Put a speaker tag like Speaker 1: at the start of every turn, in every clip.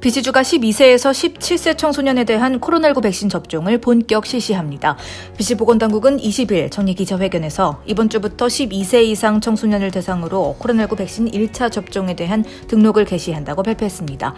Speaker 1: 비시주가 12세에서 17세 청소년에 대한 코로나19 백신 접종을 본격 실시합니다. 비시보건당국은 20일 정례 기자회견에서 이번 주부터 12세 이상 청소년을 대상으로 코로나19 백신 1차 접종에 대한 등록을 개시한다고 발표했습니다.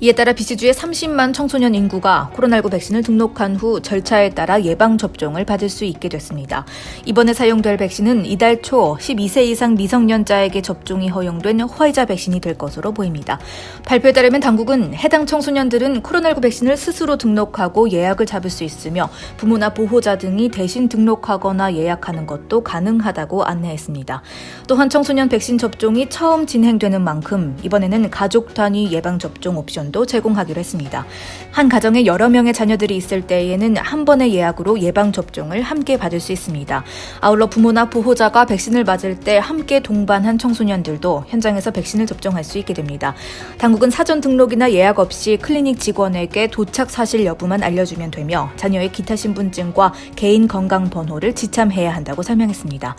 Speaker 1: 이에 따라 비시주의 30만 청소년 인구가 코로나19 백신을 등록한 후 절차에 따라 예방 접종을 받을 수 있게 됐습니다. 이번에 사용될 백신은 이달 초 12세 이상 미성년자에게 접종이 허용된 화이자 백신이 될 것으로 보입니다. 발표에 따르면 당국은 해당 청소년들은 코로나19 백신을 스스로 등록하고 예약을 잡을 수 있으며 부모나 보호자 등이 대신 등록하거나 예약하는 것도 가능하다고 안내했습니다. 또한 청소년 백신 접종이 처음 진행되는 만큼 이번에는 가족 단위 예방 접종 옵션도 제공하기로 했습니다. 한 가정에 여러 명의 자녀들이 있을 때에는 한 번의 예약으로 예방 접종을 함께 받을 수 있습니다. 아울러 부모나 보호자가 백신을 맞을 때 함께 동반한 청소년들도 현장에서 백신을 접종할 수 있게 됩니다. 당국은 사전 등록이나 예약 없이 클리닉 직원에게 도착 사실 여부만 알려주면 되며 자녀의 기타 신분증과 개인 건강 번호를 지참해야 한다고 설명했습니다.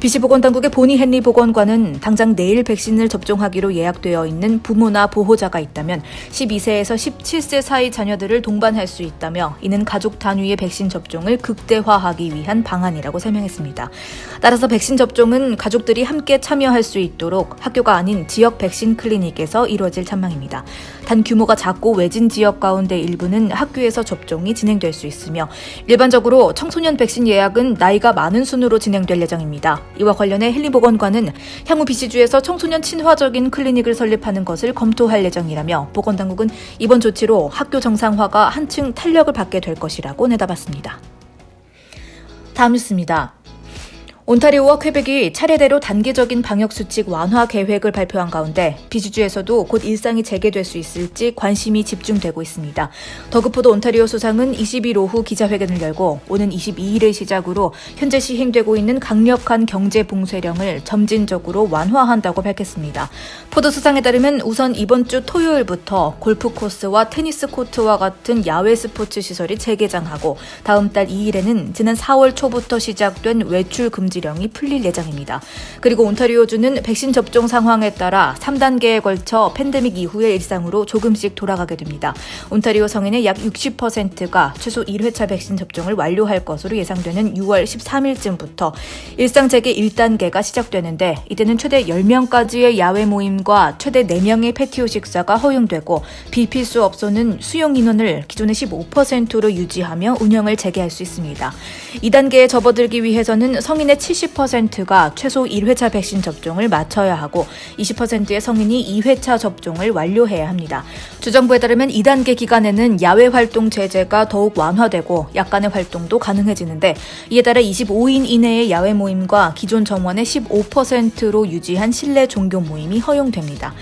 Speaker 1: 비시보건당국의 보니 헨리 보건관은 당장 내일 백신을 접종하기로 예약되어 있는 부모나 보호자가 있다면 12세에서 17세 사이 자녀들을 동반할 수 있다며 이는 가족 단위의 백신 접종을 극대화하기 위한 방안이라고 설명했습니다. 따라서 백신 접종은 가족들이 함께 참여할 수 있도록 학교가 아닌 지역 백신 클리닉에서 이루어질 전망입니다. 단 규모 가 작고 외진 지역 가운데 일부는 학교에서 접종이 진행될 수 있으며 일반적으로 청소년 백신 예약은 나이가 많은 순으로 진행될 예정입니다. 이와 관련해 헨리보건관은 향후 비시주에서 청소년 친화적인 클리닉을 설립하는 것을 검토할 예정이라며 보건당국은 이번 조치로 학교 정상화가 한층 탄력을 받게 될 것이라고 내다봤습니다. 다음 뉴스입니다. 온타리오와 퀘벡이 차례대로 단계적인 방역수칙 완화 계획을 발표한 가운데 비주주에서도 곧 일상이 재개될 수 있을지 관심이 집중되고 있습니다. 더그포도 온타리오 소상은 20일 오후 기자회견을 열고 오는 22일을 시작으로 현재 시행되고 있는 강력한 경제 봉쇄령을 점진적으로 완화한다고 밝혔습니다. 포도 수상에 따르면 우선 이번 주 토요일부터 골프 코스와 테니스 코트와 같은 야외 스포츠 시설이 재개장하고 다음 달 2일에는 지난 4월 초부터 시작된 외출 금지 금지령이 풀릴 예정입니다. 그리고 온타리오주는 백신 접종 상황에 따라 3단계에 걸쳐 팬데믹 이후의 일상으로 조금씩 돌아가게 됩니다. 온타리오 성인의 약 60%가 최소 1회차 백신 접종을 완료할 것으로 예상되는 6월 13일쯤부터 일상 재개 1단계가 시작되는데 이때는 최대 10명까지의 야외 모임과 최대 4명의 패티오 식사가 허용되고 비필수 업소는 수용 인원을 기존의 15%로 유지하며 운영을 재개할 수 있습니다. 2단계에 접어들기 위해서는 성인의 70%가 최소 1회차 백신 접종을 마쳐야 하고 20%의 성인이 2회차 접종을 완료해야 합니다. 주정부에 따르면 2단계 기간에는 야외 활동 제재가 더욱 완화되고 약간의 활동도 가능해지는데 이에 따라 25인 이내의 야외 모임과 기존 정원의 15%로 유지한 실내 종교 모임이 허용됩니다.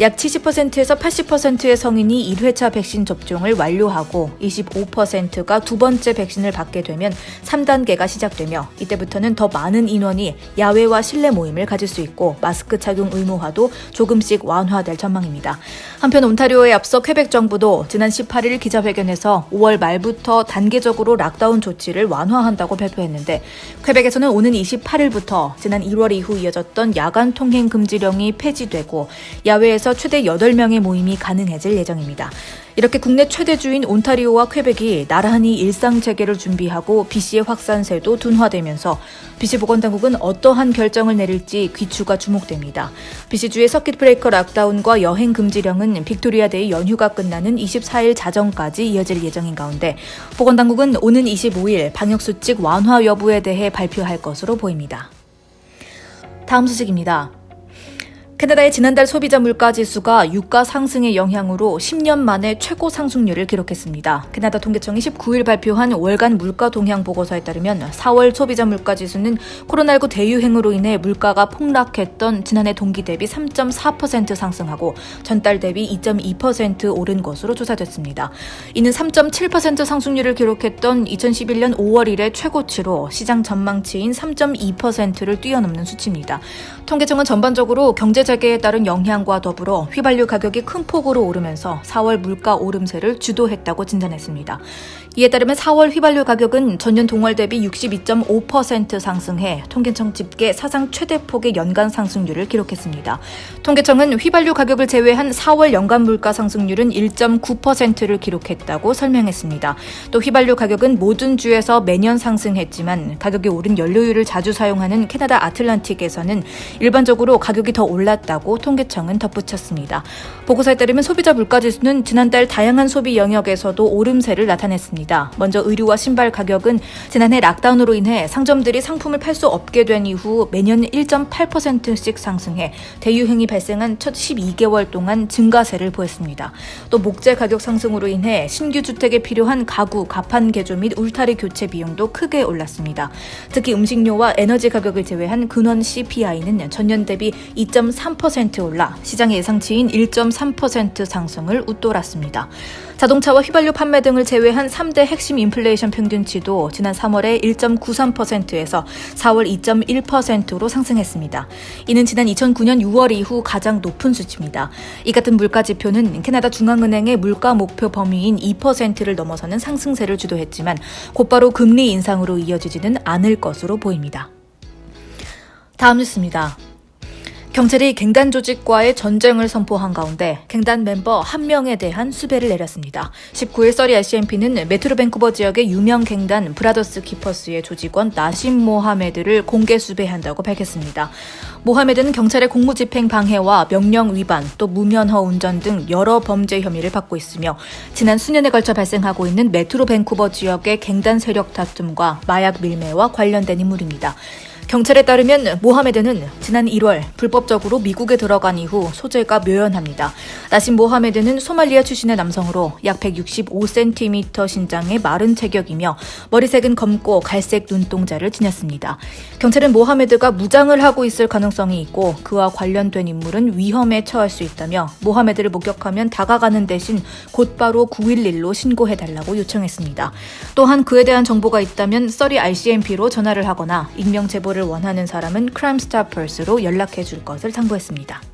Speaker 1: 약 70%에서 80%의 성인이 1회차 백신 접종을 완료하고 25%가 두 번째 백신을 받게 되면 3단계가 시작되며 이때부터는 더 많은 인원이 야외와 실내 모임을 가질 수 있고 마스크 착용 의무화도 조금씩 완화될 전망입니다. 한편 온타리오에 앞서 퀘벡 정부도 지난 18일 기자회견에서 5월 말부터 단계적으로 락다운 조치를 완화한다고 발표했는데 퀘벡에서는 오는 28일부터 지난 1월 이후 이어졌던 야간 통행 금지령이 폐지되고 야외 에서 최대 8명의 모임이 가능해질 예정입니다. 이렇게 국내 최대주인 온타리오와 퀘벡이 나란히 일상 재개를 준비하고 BC의 확산세도 둔화되면서 BC 보건당국은 어떠한 결정을 내릴지 귀추가 주목됩니다. BC주의 서킷 브레이커 락다운과 여행 금지령은 빅토리아 데이 연휴가 끝나는 24일 자정까지 이어질 예정인 가운데 보건당국은 오는 25일 방역수칙 완화 여부에 대해 발표할 것으로 보입니다. 다음 소식입니다. 캐나다의 지난달 소비자 물가 지수가 유가 상승의 영향으로 10년 만에 최고 상승률을 기록했습니다. 캐나다 통계청이 19일 발표한 월간 물가 동향 보고서에 따르면 4월 소비자 물가 지수는 코로나19 대유행으로 인해 물가가 폭락했던 지난해 동기 대비 3.4% 상승하고 전달 대비 2.2% 오른 것으로 조사됐습니다. 이는 3.7% 상승률을 기록했던 2011년 5월 이래 최고치로 시장 전망치인 3.2%를 뛰어넘는 수치입니다. 통계청은 전반적으로 경제 재개에 따른 영향과 더불어 휘발유 가격이 큰 폭으로 오르면서 4월 물가 오름세를 주도했다고 진단했습니다. 이에 따르면 4월 휘발유 가격은 전년 동월 대비 62.5% 상승해 통계청 집계 사상 최대 폭의 연간 상승률을 기록했습니다. 통계청은 휘발유 가격을 제외한 4월 연간 물가 상승률은 1.9%를 기록했다고 설명했습니다. 또 휘발유 가격은 모든 주에서 매년 상승했지만 가격이 오른 연료유를 자주 사용하는 캐나다 아틀란틱에서는 일반적으로 가격이 더 올랐 다고 통계청은 덧붙였습니다. 보고서에 따르면 소비자 물가지수는 지난달 다양한 소비 영역에서도 오름세를 나타냈습니다. 먼저 의류와 신발 가격은 지난해 락다운으로 인해 상점들이 상품을 팔 수 없게 된 이후 매년 1.8%씩 상승해 대유행이 발생한 첫 12개월 동안 증가세를 보였습니다. 또 목재 가격 상승으로 인해 신규 주택에 필요한 가구, 가판 개조 및 울타리 교체 비용도 크게 올랐습니다. 특히 음식료와 에너지 가격을 제외한 근원 CPI는 전년 대비 2.3% 올라 시장 예상치인 1.3% 상승을 웃돌았습니다. 자동차와 휘발유 판매 등을 제외한 3대 핵심 인플레이션 평균치도 지난 3월에 1.93%에서 4월 2.1%로 상승했습니다. 이는 지난 2009년 6월 이후 가장 높은 수치입니다. 이 같은 물가 지표는 캐나다 중앙은행의 물가 목표 범위인 2%를 넘어서는 상승세를 주도했지만 곧바로 금리 인상으로 이어지지는 않을 것으로 보입니다. 다음 뉴스입니다. 경찰이 갱단 조직과의 전쟁을 선포한 가운데 갱단 멤버 한 명에 대한 수배를 내렸습니다. 19일 서리 RCMP는 메트로 밴쿠버 지역의 유명 갱단 브라더스 키퍼스의 조직원 나심 모하메드를 공개 수배한다고 밝혔습니다. 모하메드는 경찰의 공무집행 방해와 명령 위반, 또 무면허 운전 등 여러 범죄 혐의를 받고 있으며 지난 수년에 걸쳐 발생하고 있는 메트로 밴쿠버 지역의 갱단 세력 다툼과 마약 밀매와 관련된 인물입니다. 경찰에 따르면 모하메드는 지난 1월 불법적으로 미국에 들어간 이후 소재가 묘연합니다. 나신 모하메드는 소말리아 출신의 남성으로 약 165cm 신장의 마른 체격이며 머리색은 검고 갈색 눈동자를 지녔습니다. 경찰은 모하메드가 무장을 하고 있을 가능성이 있고 그와 관련된 인물은 위험에 처할 수 있다며 모하메드를 목격하면 다가가는 대신 곧바로 911로 신고해달라고 요청했습니다. 또한 그에 대한 정보가 있다면 써리 RCMP로 전화를 하거나 익명 제보 를 원하는 사람은 크라임스타퍼스로 연락해 줄 것을 당부했습니다.